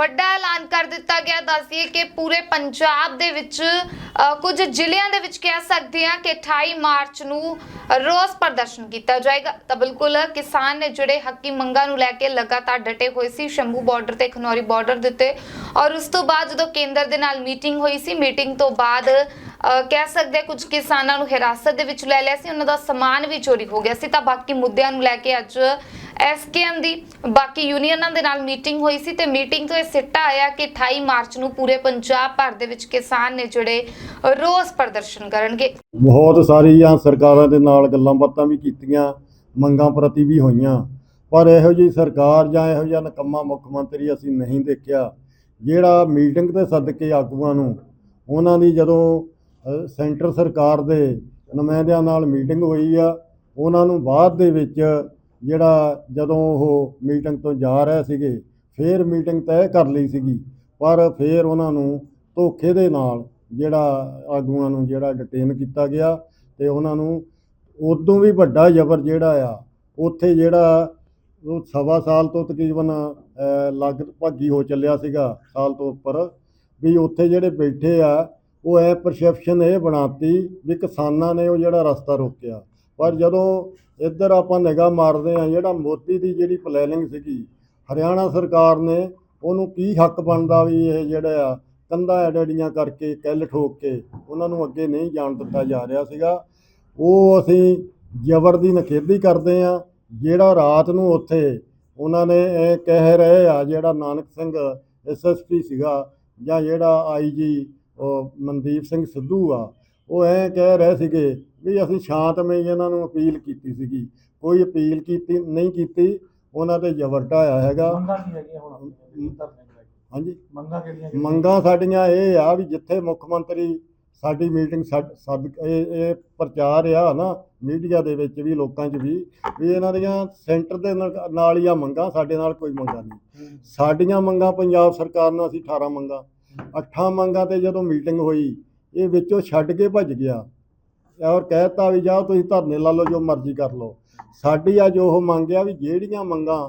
ਵੱਡਾ ਐਲਾਨ ਕਰ ਦਿੱਤਾ ਗਿਆ। ਦੱਸਦੀਏ ਕਿ ਪੂਰੇ ਪੰਜਾਬ ਦੇ ਵਿੱਚ ਅ, ਕੁਝ ਜ਼ਿਲ੍ਹਿਆਂ ਦੇ ਵਿੱਚ ਕਹਿ ਸਕਦੇ ਹਾਂ ਕਿ 28 ਮਾਰਚ ਨੂੰ ਰੋਸ ਪ੍ਰਦਰਸ਼ਨ ਕੀਤਾ ਜਾਏਗਾ। ਤਾਂ ਬਿਲਕੁਲ ਕਿਸਾਨ ਨੇ ਜਿਹੜੇ ਹੱਕੀ ਮੰਗਾਂ ਨੂੰ ਲੈ ਕੇ ਲਗਾਤਾਰ ਡਟੇ ਹੋਏ ਸੀ ਸ਼ੰਭੂ ਬਾਰਡਰ ਤੇ ਖਨੌਰੀ ਬਾਰਡਰ ਦੇ ਉੱਤੇ। ਔਰ ਉਸ ਤੋਂ ਬਾਅਦ ਜਦੋਂ ਕੇਂਦਰ ਦੇ ਨਾਲ ਮੀਟਿੰਗ ਹੋਈ ਸੀ ਮੀਟਿੰਗ ਤੋਂ ਬਾਅਦ ਅ, ਕਹਿ ਸਕਦੇ ਹਾਂ ਕੁਝ ਕਿਸਾਨਾਂ ਨੂੰ ਹਿਰਾਸਤ ਦੇ ਵਿੱਚ ਲੈ ਲਿਆ ਸੀ। ਉਹਨਾਂ ਦਾ ਸਮਾਨ ਵੀ ਚੋਰੀ ਹੋ ਗਿਆ ਸੀ। ਤਾਂ ਬਾਕੀ ਮੁੱਦਿਆਂ ਨੂੰ ਲੈ ਕੇ ਅੱਜ ਐਸਕੇਐਮ ਦੀ। ਬਾਕੀ ਯੂਨੀਅਨਾਂ ਦੇ ਨਾਲ ਮੀਟਿੰਗ ਹੋਈ ਸੀ ਤੇ ਮੀਟਿੰਗ ਤੋਂ ਇਹ ਸਿੱਟਾ ਆਇਆ ਕਿ 28 ਮਾਰਚ ਨੂੰ ਪੂਰੇ ਪੰਜਾਬ ਭਰ ਦੇ ਵਿੱਚ ਕਿਸਾਨ ਨੇ ਜਿਹੜੇ ਰੋਸ ਪ੍ਰਦਰਸ਼ਨ ਕਰਨਗੇ। ਬਹੁਤ ਸਾਰੀਆਂ ਸਰਕਾਰਾਂ ਦੇ ਨਾਲ ਗੱਲਾਂ ਬਾਤਾਂ ਵੀ ਕੀਤੀਆਂ, ਮੰਗਾਂ ਪ੍ਰਤੀ ਵੀ ਹੋਈਆਂ। ਪਰ ਇਹੋ ਜਿਹੀ ਸਰਕਾਰ ਜਾਂ ਇਹੋ ਜਿਹਾ ਨਕੰਮਾ ਮੁੱਖ ਮੰਤਰੀ ਅਸੀਂ ਨਹੀਂ ਦੇਖਿਆ। ਜਿਹੜਾ ਮੀਟਿੰਗ ਤੇ ਸੱਦ ਕੇ ਆਗੂਆਂ ਨੂੰ, ਉਹਨਾਂ ਦੀ ਜਦੋਂ ਸੈਂਟਰ ਸਰਕਾਰ ਦੇ ਨੁਮਾਇੰਦਿਆਂ ਨਾਲ ਮੀਟਿੰਗ ਹੋਈ ਆ, ਉਹਨਾਂ ਨੂੰ ਬਾਅਦ ਦੇ ਵਿੱਚ ਜਿਹੜਾ ਜਦੋਂ ਉਹ ਮੀਟਿੰਗ ਤੋਂ ਜਾ ਰਹੇ ਸੀਗੇ ਫੇਰ ਮੀਟਿੰਗ ਤੈਅ ਕਰ ਲਈ ਸੀਗੀ। ਪਰ ਫੇਰ ਉਹਨਾਂ ਨੂੰ ਧੋਖੇ ਦੇ ਨਾਲ ਜਿਹੜਾ ਆਗੂਆਂ ਨੂੰ ਜਿਹੜਾ ਡਿਟੇਨ ਕੀਤਾ ਗਿਆ ਤੇ ਉਹਨਾਂ ਨੂੰ ਉਦੋਂ ਵੀ ਵੱਡਾ ਜ਼ਬਰ ਜਿਹੜਾ ਆ ਉੱਥੇ ਜਿਹੜਾ ਉਹ ਸਵਾ ਸਾਲ ਤੋਂ ਤਕਰੀਬਨ ਅ, ਲਗਭਗ ਹੀ ਹੋ ਚੱਲਿਆ ਸੀਗਾ ਸਾਲ ਤੋਂ ਉੱਪਰ ਵੀ ਉੱਥੇ ਜਿਹੜੇ ਬੈਠੇ ਆ ਉਹ ਇਹ ਪਰਸੈਪਸ਼ਨ ਇਹ ਬਣਾਤੀ ਵੀ ਕਿਸਾਨਾਂ ਨੇ ਉਹ ਜਿਹੜਾ ਰਸਤਾ ਰੋਕਿਆ। ਪਰ ਜਦੋਂ ਇੱਧਰ ਆਪਾਂ ਨਿਗਾਹ ਮਾਰਦੇ ਆ ਜਿਹੜਾ ਮੋਦੀ ਦੀ ਜਿਹੜੀ ਪਲੈਨਿੰਗ ਸੀਗੀ, ਹਰਿਆਣਾ ਸਰਕਾਰ ਨੇ ਉਹਨੂੰ ਕੀ ਹੱਕ ਬਣਦਾ ਵੀ ਇਹ ਜਿਹੜਾ ਆ, ਕੰਧਾਂ ਐਡੜੀਆਂ ਕਰਕੇ ਕੱਲ ਠੋਕ ਕੇ ਉਹਨਾਂ ਨੂੰ ਅੱਗੇ ਨਹੀਂ ਜਾਣ ਦਿੱਤਾ ਜਾ ਰਿਹਾ ਸੀਗਾ, ਉਹ ਅਸੀਂ ਜ਼ਬਰ ਦੀ ਨਖੇਦੀ ਕਰਦੇ ਆ ਜਿਹੜਾ ਰਾਤ ਨੂੰ ਉੱਥੇ ਉਹਨਾਂ ਨੇ ਇਹ ਕਹਿ ਰਹੇ ਆ, ਜਿਹੜਾ ਨਾਨਕ ਸਿੰਘ ਐਸਐਸਪੀ ਸੀਗਾ ਜਾਂ ਜਿਹੜਾ ਆਈਜੀ ਉਹ ਮਨਦੀਪ ਸਿੰਘ ਸਿੱਧੂ ਆ ਉਹ ਐ ਕਹਿ ਰਹੇ ਸੀਗੇ ਵੀ ਅਸੀਂ ਸ਼ਾਂਤਮਈ ਇਹਨਾਂ ਨੂੰ ਅਪੀਲ ਕੀਤੀ ਸੀਗੀ। ਕੋਈ ਅਪੀਲ ਕੀਤੀ ਨਹੀਂ ਕੀਤੀ ਉਹਨਾਂ ਤੇ ਜ਼ਬਰ ਢਾਇਆ ਹੈਗਾ। ਮੰਗਾਂ ਕੀ ਹੈਗੀਆਂ ਹੁਣ ਧਰਨੇ ਦੇ ਵਿੱਚ? ਹਾਂਜੀ। ਮੰਗਾਂ ਕਿਹੜੀਆਂ ਕਿਹੜੀਆਂ? ਮੰਗਾਂ ਸਾਡੀਆਂ ਇਹ ਆ ਵੀ ਜਿੱਥੇ ਮੁੱਖ ਮੰਤਰੀ ਸਾਡੀ ਮੀਟਿੰਗ ਸੱਦ ਸੱਦ- ਇਹ ਇਹ ਪ੍ਰਚਾਰ ਆ ਨਾ ਮੀਡੀਆ ਦੇ ਵਿੱਚ ਵੀ ਲੋਕਾਂ 'ਚ ਵੀ ਵੀ ਇਹਨਾਂ ਦੀਆਂ ਸੈਂਟਰ ਦੇ ਨਾਲ ਨਾਲ ਹੀ ਆ ਮੰਗਾਂ ਸਾਡੇ ਨਾਲ ਕੋਈ ਮੰਗਾਂ ਨਹੀਂ। ਸਾਡੀਆਂ ਮੰਗਾਂ ਪੰਜਾਬ ਸਰਕਾਰ ਨਾਲ ਅਸੀਂ 18 ਮੰਗਾਂ। ਅੱਠਾਂ ਮੰਗਾਂ ਤੇ ਜਦੋਂ ਮੀਟਿੰਗ ਹੋਈ ਇਹ ਵਿੱਚੋਂ ਛੱਡ ਕੇ ਭੱਜ ਗਿਆ। ਔਰ ਕਹਿਤਾ ਵੀ ਜਾਓ ਤੁਸੀਂ ਧਰਨੇ ਲਾ ਲਓ, ਜੋ ਮਰਜ਼ੀ ਕਰ ਲਓ। ਸਾਡੀ ਅੱਜ ਉਹ ਮੰਗਿਆ ਵੀ ਜਿਹੜੀਆਂ ਮੰਗਾਂ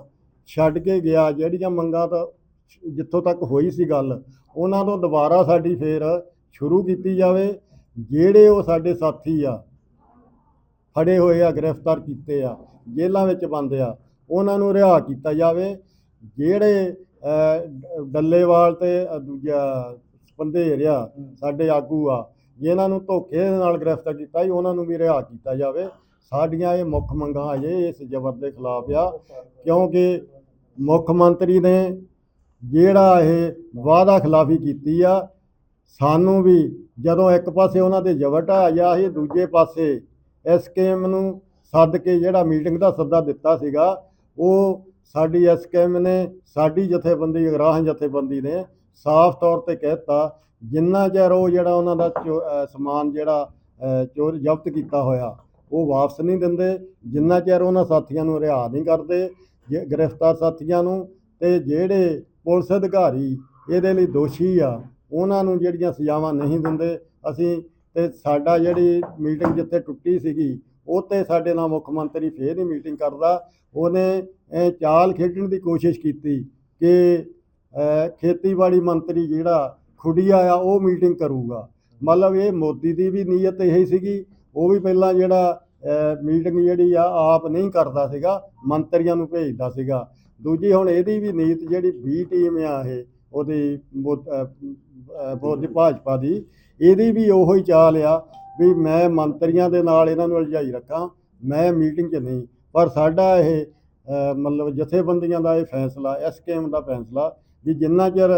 ਛੱਡ ਕੇ ਗਿਆ, ਜਿਹੜੀਆਂ ਮੰਗਾਂ ਤਾਂ ਜਿੱਥੋਂ ਤੱਕ ਹੋਈ ਸੀ ਗੱਲ, ਉਹਨਾਂ ਤੋਂ ਦੁਬਾਰਾ ਸਾਡੀ ਫੇਰ ਸ਼ੁਰੂ ਕੀਤੀ ਜਾਵੇ। ਜਿਹੜੇ ਉਹ ਸਾਡੇ ਸਾਥੀ ਆ, ਫੜੇ ਹੋਏ ਆ, ਗ੍ਰਿਫਤਾਰ ਕੀਤੇ ਆ, ਜੇਲ੍ਹਾਂ ਵਿੱਚ ਬੰਦ ਆ, ਉਹਨਾਂ ਨੂੰ ਰਿਹਾ ਕੀਤਾ ਜਾਵੇ। ਜਿਹੜੇ ਡੱਲੇਵਾਲ ਤੇ ਦੂਜਾ ਬੰਦੇਰ ਆ ਸਾਡੇ ਆਗੂ ਆ ਜਿਨ੍ਹਾਂ ਨੂੰ ਧੋਖੇ ਦੇ ਨਾਲ ਗ੍ਰਿਫਤਾਰ ਕੀਤਾ ਸੀ ਉਹਨਾਂ ਨੂੰ ਵੀ ਰਿਹਾ ਕੀਤਾ ਜਾਵੇ। ਸਾਡੀਆਂ ਇਹ ਮੁੱਖ ਮੰਗਾਂ ਅਜੇ ਇਸ ਜ਼ਬਰ ਦੇ ਖਿਲਾਫ ਆ ਕਿਉਂਕਿ ਮੁੱਖ ਮੰਤਰੀ ਨੇ ਜਿਹੜਾ ਇਹ ਵਾਅਦਾ ਖਿਲਾਫੀ ਕੀਤੀ ਆ ਸਾਨੂੰ ਵੀ ਜਦੋਂ ਇੱਕ ਪਾਸੇ ਉਹਨਾਂ ਦੇ ਜ਼ਬਰ ਢਾਇਆ ਸੀ ਦੂਜੇ ਪਾਸੇ ਐਸਕੇਐਮ ਨੂੰ ਸੱਦ ਕੇ ਜਿਹੜਾ ਮੀਟਿੰਗ ਦਾ ਸੱਦਾ ਦਿੱਤਾ ਸੀਗਾ ਉਹ ਸਾਡੀ ਐਸਕੇਐਮ ਨੇ ਸਾਡੀ ਜਥੇਬੰਦੀ ਅਗਰਾਹਾਂ ਜਥੇਬੰਦੀ ਨੇ ਸਾਫ਼ ਤੌਰ ਤੇ ਕਹਿਤਾ, ਜਿੰਨਾ ਚਿਰ ਉਹ ਜਿਹੜਾ ਉਹਨਾਂ ਦਾ ਚੋ- ਸਮਾਨ ਜਿਹੜਾ ਚੋਰ ਜ਼ਬਤ ਕੀਤਾ ਹੋਇਆ, ਉਹ ਵਾਪਸ ਨਹੀਂ ਦਿੰਦੇ, ਜਿੰਨਾ ਚਿਰ ਉਹਨਾਂ ਸਾਥੀਆਂ ਨੂੰ ਰਿਹਾ ਨਹੀਂ ਕਰਦੇ ਗ੍ਰਿਫਤਾਰ ਸਾਥੀਆਂ ਨੂੰ, ਤੇ ਜਿਹੜੇ ਪੁਲਿਸ ਅਧਿਕਾਰੀ ਇਹਦੇ ਲਈ ਦੋਸ਼ੀ ਆ, ਉਹਨਾਂ ਨੂੰ ਜਿਹੜੀਆਂ ਸਜ਼ਾਵਾਂ ਨਹੀਂ ਦਿੰਦੇ, ਅਸੀਂ ਤੇ ਸਾਡਾ ਜਿਹੜੀ ਮੀਟਿੰਗ ਜਿੱਥੇ ਟੁੱਟੀ ਸੀਗੀ ਉਹ ਤੇ ਸਾਡੇ ਨਾਲ ਮੁੱਖ ਮੰਤਰੀ ਫੇਰ ਹੀ ਮੀਟਿੰਗ ਕਰਦਾ, ਉਹਨੇ ਚਾਲ ਖੇਡਣ ਦੀ ਕੋਸ਼ਿਸ਼ ਕੀਤੀ ਕਿ ਖੇਤੀਬਾੜੀ ਮੰਤਰੀ ਜਿਹੜਾ ਖੁੱਡੀਆ ਆ, ਉਹ ਮੀਟਿੰਗ ਕਰੂਗਾ। ਮਤਲਬ ਇਹ ਮੋਦੀ ਦੀ ਵੀ ਨੀਅਤ ਇਹੀ ਸੀਗੀ, ਉਹ ਵੀ ਪਹਿਲਾਂ ਜਿਹੜਾ ਮੀਟਿੰਗ ਜਿਹੜੀ ਆ, ਆਪ ਨਹੀਂ ਕਰਦਾ ਸੀਗਾ, ਮੰਤਰੀਆਂ ਨੂੰ ਭੇਜਦਾ ਸੀਗਾ। ਦੂਜੀ ਹੁਣ ਇਹਦੀ ਵੀ ਨੀਤ ਜਿਹੜੀ ਬੀ ਟੀਮ ਆ ਇਹ, ਉਹਦੀ ਮੋ- ਮੋਦੀ ਭਾਜਪਾ ਦੀ, ਇਹਦੀ ਵੀ ਉਹੋ ਹੀ ਚਾਲ ਆ ਵੀ ਮੈਂ ਮੰਤਰੀਆਂ ਦੇ ਨਾਲ ਇਹਨਾਂ ਨੂੰ ਅਲਝਾਈ ਰੱਖਾਂ, ਮੈਂ ਮੀਟਿੰਗ 'ਚ ਨਹੀਂ। ਪਰ ਸਾਡਾ ਇਹ ਮਤਲਬ ਜਥੇਬੰਦੀਆਂ ਦਾ ਇਹ ਫੈਸਲਾ ਐਸਕੇਐਮ ਦਾ ਫੈਸਲਾ ਵੀ ਜਿੰਨਾ ਚਿਰ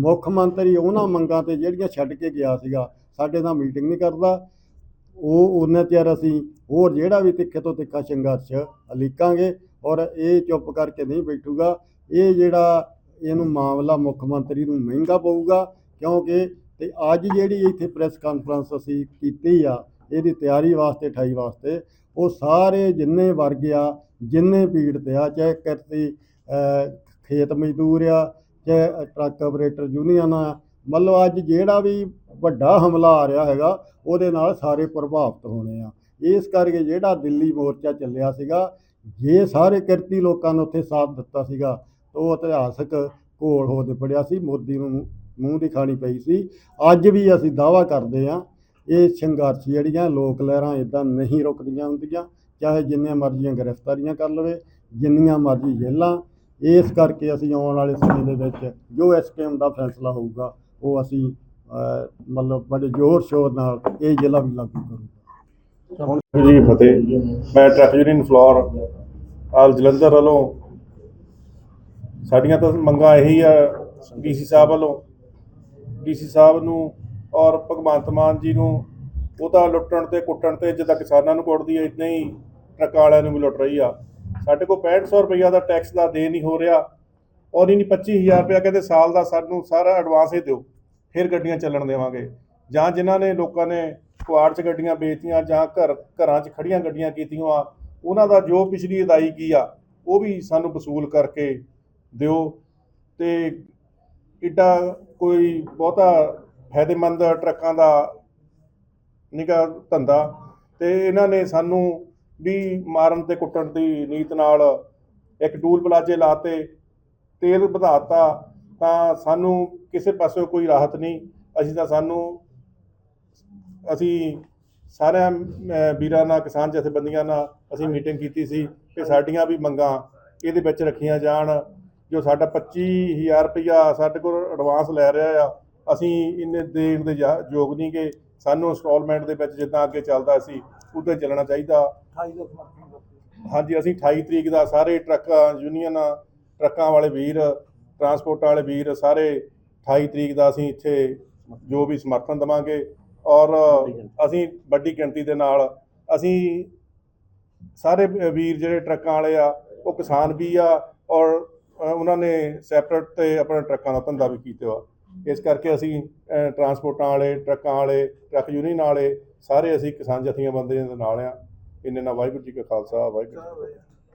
ਮੁੱਖ ਮੰਤਰੀ ਉਹਨਾਂ ਮੰਗਾਂ ਤੇ ਜਿਹੜੀਆਂ ਛੱਡ ਕੇ ਗਿਆ ਸੀਗਾ, ਸਾਡੇ ਨਾਲ ਮੀਟਿੰਗ ਨਹੀਂ ਕਰਦਾ। ਉਹ ਉਹਨਾਂ ਚਿਰ ਅਸੀਂ ਹੋਰ ਜਿਹੜਾ ਵੀ ਤਿੱਖੇ ਤੋਂ ਤਿੱਖਾ ਸੰਘਰਸ਼ ਲਿਖਾਂਗੇ ਔਰ ਇਹ ਚੁੱਪ ਕਰਕੇ ਨਹੀਂ ਬੈਠੂਗਾ। ਇਹ ਜਿਹੜਾ ਇਹਨੂੰ ਮਾਮਲਾ ਮੁੱਖ ਮੰਤਰੀ ਨੂੰ ਮਹਿੰਗਾ ਪਊਗਾ, ਕਿਉਂਕਿ ਤੇ ਅੱਜ ਜਿਹੜੀ ਇੱਥੇ ਪ੍ਰੈਸ ਕਾਨਫਰੰਸ ਅਸੀਂ ਕੀਤੀ ਆ, ਇਹਦੀ ਤਿਆਰੀ ਵਾਸਤੇ 28 ਵਾਸਤੇ, ਉਹ ਸਾਰੇ ਜਿੰਨੇ ਵਰਗ ਆ, ਜਿੰਨੇ ਪੀੜਤ ਆ, ਚਾਹੇ ਕਿਰਤੀ ਖੇਤ ਮਜ਼ਦੂਰ ਆ ਚਾਹੇ ਟਰੱਕ ਆਪਰੇਟਰ ਯੂਨੀਅਨ ਆ, ਮਤਲਬ ਅੱਜ ਜਿਹੜਾ ਵੀ ਵੱਡਾ ਹਮਲਾ ਆ ਰਿਹਾ ਹੈਗਾ, ਉਹਦੇ ਨਾਲ ਸਾਰੇ ਪ੍ਰਭਾਵਿਤ ਹੋਣੇ ਆ। ਇਸ ਕਰਕੇ ਜਿਹੜਾ ਦਿੱਲੀ ਮੋਰਚਾ ਚੱਲਿਆ ਸੀਗਾ, ਜੇ ਸਾਰੇ ਕਿਰਤੀ ਲੋਕਾਂ ਨੇ ਉੱਥੇ ਸਾਥ ਦਿੱਤਾ ਸੀਗਾ, ਤਾਂ ਉਹ ਇਤਿਹਾਸਕ ਘੋਲ ਹੋ ਤੇ ਪੜਿਆ ਸੀ, ਮੋਦੀ ਨੂੰ ਮੂੰਹ ਦੀ ਖਾਣੀ ਪਈ ਸੀ। ਅੱਜ ਵੀ ਅਸੀਂ ਦਾਵਾ ਕਰਦੇ ਹਾਂ ਇਹ ਸੰਘਰਸ਼ ਜਿਹੜੀਆਂ ਲੋਕ ਲਹਿਰਾਂ ਇਦਾਂ ਨਹੀਂ ਰੁਕਦੀਆਂ ਹੁੰਦੀਆਂ, ਚਾਹੇ ਜਿੰਨੀਆਂ ਮਰਜ਼ੀਆਂ ਗ੍ਰਿਫਤਾਰੀਆਂ ਕਰ ਲਵੇ, ਜਿੰਨੀਆਂ ਮਰਜ਼ੀ ਜੇਲਾਂ ਇਸ ਕਰਕੇ ਅਸੀਂ ਆਉਣ ਵਾਲੇ ਸਮੇਂ ਦੇ ਵਿੱਚ ਜੋ ਐਸਕੇਐਮ ਦਾ ਫੈਸਲਾ ਹੋਊਗਾ, ਉਹ ਅਸੀਂ ਮਤਲਬ ਬੜੇ ਜ਼ੋਰ ਸ਼ੋਰ ਨਾਲ ਇਹ ਜ਼ਿਲ੍ਹਾ ਵੀ ਲਾਗੂ ਕਰੂਗਾ। ਜੀ, ਫਤਿਹ। ਮੈਂ ਟਰੱਕ ਯੂਨੀਅਨ ਫਲੋਰ ਆਲ ਜਲੰਧਰ ਵੱਲੋਂ ਸਾਡੀਆਂ ਤਾਂ ਮੰਗਾਂ ਇਹੀ ਆ, ਡੀਸੀ ਸਾਹਿਬ ਵੱਲੋਂ। ਡੀਸੀ ਸਾਹਿਬ ਨੂੰ ਔਰ ਭਗਵੰਤ ਮਾਨ ਜੀ ਨੂੰ, ਉਹ ਤਾਂ ਲੁੱਟਣ ਤੇ ਕੁੱਟਣ ਤੇ ਜਿੱਦਾਂ ਕਿਸਾਨਾਂ ਨੂੰ ਕੁੱਟਦੀ ਹੈ ਇਦਾਂ ਹੀ ਟਰੱਕਾਂ ਵਾਲਿਆਂ ਨੂੰ ਵੀ ਲੁੱਟ ਰਹੀ ਆ। ਸਾਡੇ ਕੋਲ 6500 ਰੁਪਈਆ ਦਾ ਟੈਕਸ ਦਾ ਦੇ ਨਹੀਂ ਹੋ ਰਿਹਾ। ਔਰ ਇਹਨੀ 25000 ਰੁਪਇਆ ਕਹਿੰਦੇ ਸਾਲ ਦਾ ਸਾਨੂੰ ਸਾਰਾ ਐਡਵਾਂਸ ਹੀ ਦਿਓ, ਫਿਰ ਗੱਡੀਆਂ ਚੱਲਣ ਦੇਵਾਂਗੇ। ਜਾਂ ਜਿਨ੍ਹਾਂ ਨੇ ਲੋਕਾਂ ਨੇ ਕੁਆੜ 'ਚ ਗੱਡੀਆਂ ਵੇਚਤੀਆਂ ਜਾਂ ਘਰ, ਘਰਾਂ 'ਚ ਖੜੀਆਂ ਗੱਡੀਆਂ ਕੀਤੀਆਂ ਆ ਉਹਨਾਂ ਦਾ ਜੋ ਪਿਛਲੀ ਅਦਾਇਗੀ ਆ, ਉਹ ਵੀ ਸਾਨੂੰ ਵਸੂਲ ਕਰਕੇ ਦਿਓ। ਤੇ ਇੱਡਾ ਕੋਈ ਬਹੁਤਾ ਫਾਇਦੇਮੰਦ ਟਰੱਕਾਂ ਦਾ ਨਿਕਾ ਧੰਦਾ। ਤੇ ਇਹਨਾਂ ਨੇ ਸਾਨੂੰ ਵੀ ਮਾਰਨ ਤੇ ਕੁੱਟਣ ਦੀ ਨੀਤ ਨਾਲ ਇੱਕ ਟੂਲ ਪਲਾਜੇ ਲਾਤੇ ਤੇਲ ਵਧਾਤਾ ਤਾਂ ਸਾਨੂੰ ਕਿਸੇ ਪਾਸਿਓਂ ਕੋਈ ਰਾਹਤ ਨਹੀਂ। ਅਸੀਂ ਤਾਂ ਸਾਨੂੰ, ਅਸੀਂ ਸਾਰਿਆਂ ਵੀਰਾਂ ਨਾਲ, ਕਿਸਾਨ ਜਥੇਬੰਦੀਆਂ ਨਾਲ ਅਸੀਂ ਮੀਟਿੰਗ ਕੀਤੀ ਸੀ ਕਿ ਸਾਡੀਆਂ ਵੀ ਮੰਗਾਂ ਇਹਦੇ ਵਿੱਚ ਰੱਖੀਆਂ ਜਾਣ। ਜੋ ਸਾਡਾ 25000 ਰੁਪਇਆ ਸਾਡੇ ਕੋਲ ਐਡਵਾਂਸ ਲੈ ਰਿਹਾ ਆ, ਅਸੀਂ ਇੰਨੇ ਦੇਣ ਦੇ ਜਾ- ਯੋਗ ਨਹੀਂ ਕਿ ਸਾਨੂੰ ਇੰਸਟਾਲਮੈਂਟ ਦੇ ਵਿੱਚ ਜਿੱਦਾਂ ਅੱਗੇ ਚੱਲਦਾ ਸੀ ਉੱਤੇ ਚੱਲਣਾ ਚਾਹੀਦਾ। ਹਾਂਜੀ ਅਸੀਂ 28 ਤਰੀਕ ਦਾ ਸਾਰੇ ਟਰੱਕਾਂ ਯੂਨੀਅਨ ਟਰੱਕਾਂ ਵਾਲੇ ਵੀਰ ਟਰਾਂਸਪੋਰਟ ਵਾਲੇ ਵੀਰ ਸਾਰੇ 28 ਤਰੀਕ ਦਾ ਅਸੀਂ ਇੱਥੇ ਜੋ ਵੀ ਸਮਰਥਨ ਦਵਾਂਗੇ। ਔਰ ਅਸੀਂ ਵੱਡੀ ਗਿਣਤੀ ਦੇ ਨਾਲ ਅਸੀਂ ਸਾਰੇ ਵੀਰ ਜਿਹੜੇ ਟਰੱਕਾਂ ਵਾਲੇ ਆ ਉਹ ਕਿਸਾਨ ਵੀ ਆ ਔਰ ਉਹਨਾਂ ਨੇ ਸੈਪਰੇਟ ਤੇ ਆਪਣਾ ਟਰੱਕਾਂ ਦਾ ਧੰਦਾ ਵੀ ਕੀਤਾ ਵਾ ਇਸ ਕਰਕੇ ਅਸੀਂ ਟਰਾਂਸਪੋਰਟਾਂ ਵਾਲੇ, ਟਰੱਕਾਂ ਵਾਲੇ, ਟਰੱਕ ਯੂਨੀਅਨ ਵਾਲੇ, ਸਾਰੇ ਅਸੀਂ ਕਿਸਾਨ ਜਥੀਆਂ ਬੰਦੇ ਦੇ ਨਾਲ ਆ। ਇੰਨੇ ਨਾਲ ਵਾਹਿਗੁਰੂ ਜੀ ਕਾ ਖਾਲਸਾ, ਵਾਹਿਗੁਰੂ ਜੀ ਕੀ ਫਤਿਹ।